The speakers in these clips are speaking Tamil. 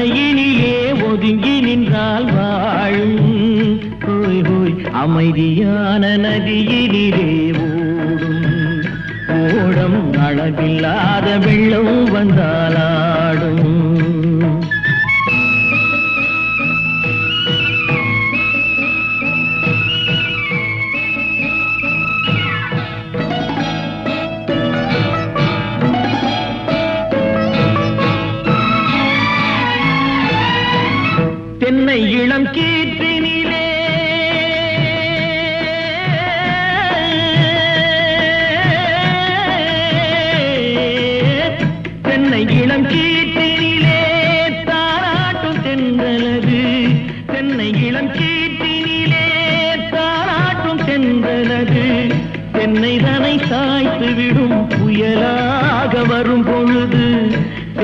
கரையினிலே ஒதுங்கி நின்றால் வாழும் ஹோய் ஹோய் அமைதியான நதியினிலே ஓடும். ஓடம் அளவில்லாத வெள்ளம் வந்தாலாடும் இளம் கீர்த்தினிலே தென்னை இளம் கீர்த்தினிலே தாராட்டும் தென்றலது தென்னை இளம் கீர்த்தினிலே தாராட்டும் தென்றலது தென்னை தனை சாய்த்து விடும் புயலாக வரும் பொழுது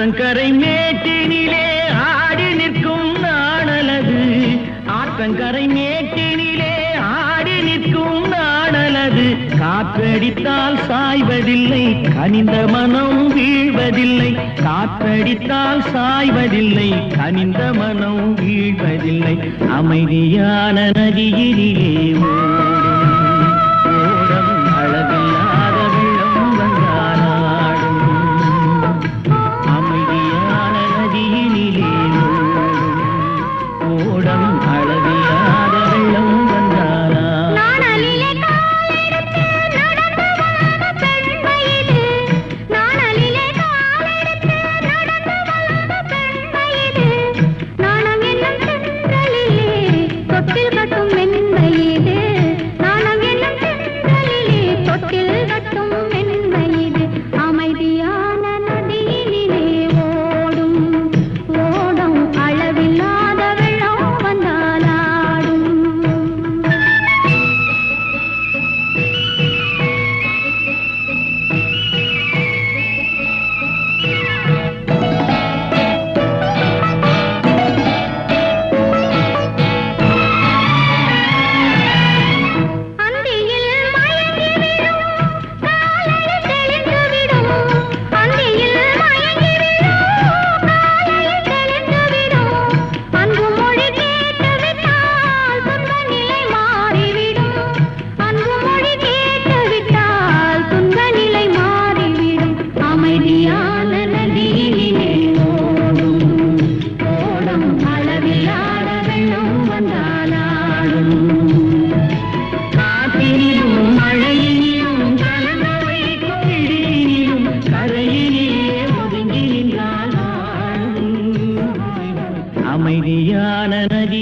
ஆற்றங்கரை மேட்டினிலே ஆடி நிற்கும் நாடலது ஆற்றங்கரை மேட்டினிலே ஆடி நிற்கும் நாடலது காற்றடித்தால் சாய்வதில்லை கனிந்த மனம் வீழ்வதில்லை. காற்றடித்தால் சாய்வதில்லை கனிந்த மனம் வீழ்வதில்லை. அமைதியான நதியினிலே ஓடும் ஓடும்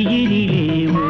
வாழும். அமைதியான நதியினிலே ஓடும்